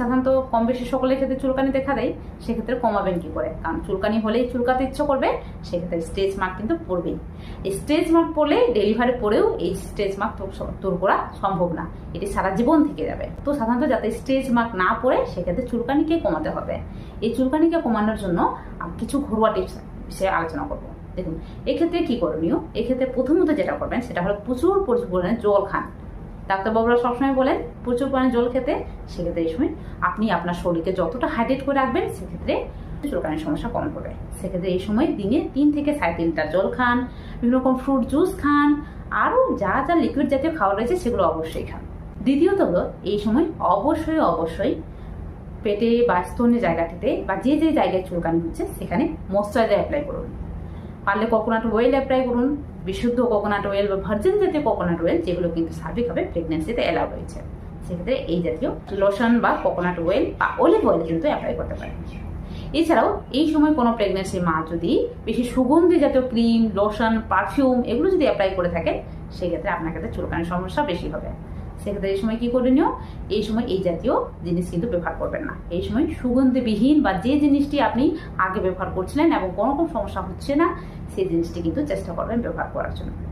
সাধারণত কম বেশি সকলের ক্ষেত্রে চুলকানি দেখা দেয়, সেক্ষেত্রে কমাবেন কি করে? কারণ চুলকানি হলেই চুলকাতে ইচ্ছে করবে, সেক্ষেত্রে স্টেজ মার্ক কিন্তু পড়বেই। এই স্টেজ মার্ক পড়লে ডেলিভারি পরেও এই স্টেজ মার্ক দূর করা সম্ভব না, এটি সারা জীবন থেকে যাবে। তো সাধারণত যাতে স্টেজ মার্ক না পড়ে, সেক্ষেত্রে চুলকানিকে কমাতে হবে। এই চুলকানিকে কমানোর জন্য কিছু ঘরোয়া টিপস বিষয়ে আলোচনা করব। দেখুন, এক্ষেত্রে কি করণীয়? এক্ষেত্রে প্রথমত যেটা করবেন, সেটা হলো প্রচুর পরিমাণে জল খান। ডাক্তারবাবুরা সবসময় বলেন, প্রচুর পরিমাণে জল খেতে সেক্ষেত্রে এই সময় আপনি আপনার শরীরকে যতটা হাইড্রেট করে রাখবেন, সেক্ষেত্রে চুলকানির সমস্যা কম হবে সেক্ষেত্রে এই সময় দিনে তিন থেকে সাড়ে তিন লিটার জল খান, বিভিন্ন রকম ফ্রুট জুস খান, আরও যা যা লিকুইড জাতীয় খাবার রয়েছে সেগুলো অবশ্যই খান। দ্বিতীয়ত হলো, এই সময় অবশ্যই অবশ্যই পেটে বা স্তনের জায়গাটিতে বা যে যে জায়গায় চুলকানি হচ্ছে, সেখানে ময়শ্চারাইজার অ্যাপ্লাই করুন। পারলে কোকোনাট অয়েল অ্যাপ্লাই করুন বিশুদ্ধ কোকোনাট অয়েল বা ভার্জিন জাতীয় কোকোনাট অয়েল যেগুলো কিন্তু সার্বিকভাবে প্রেগনেন্সিতে অ্যালাউ রয়েছে সেক্ষেত্রে এই জাতীয় লোশন বা কোকোনাট অয়েল বা অলিভ অয়েল কিন্তু অ্যাপ্লাই করতে পারেন। এছাড়াও এই সময় কোনো প্রেগনেন্সি মা যদি বেশি সুগন্ধি জাতীয় ক্রিম লোশন পারফিউম এগুলো যদি অ্যাপ্লাই করে থাকেন, সেক্ষেত্রে আপনার কাছে চুলকানির সমস্যা বেশি হবে। সেক্ষেত্রে এই সময় কি নিও? এই সময় এই জাতীয় জিনিস কিন্তু ব্যবহার করবেন না। এই সময় সুগন্ধিবিহীন বা যে জিনিসটি আপনি আগে ব্যবহার করছিলেন এবং কোনো রকম সমস্যা হচ্ছে না, সেই জিনিসটি কিন্তু চেষ্টা করবেন ব্যবহার করার জন্য।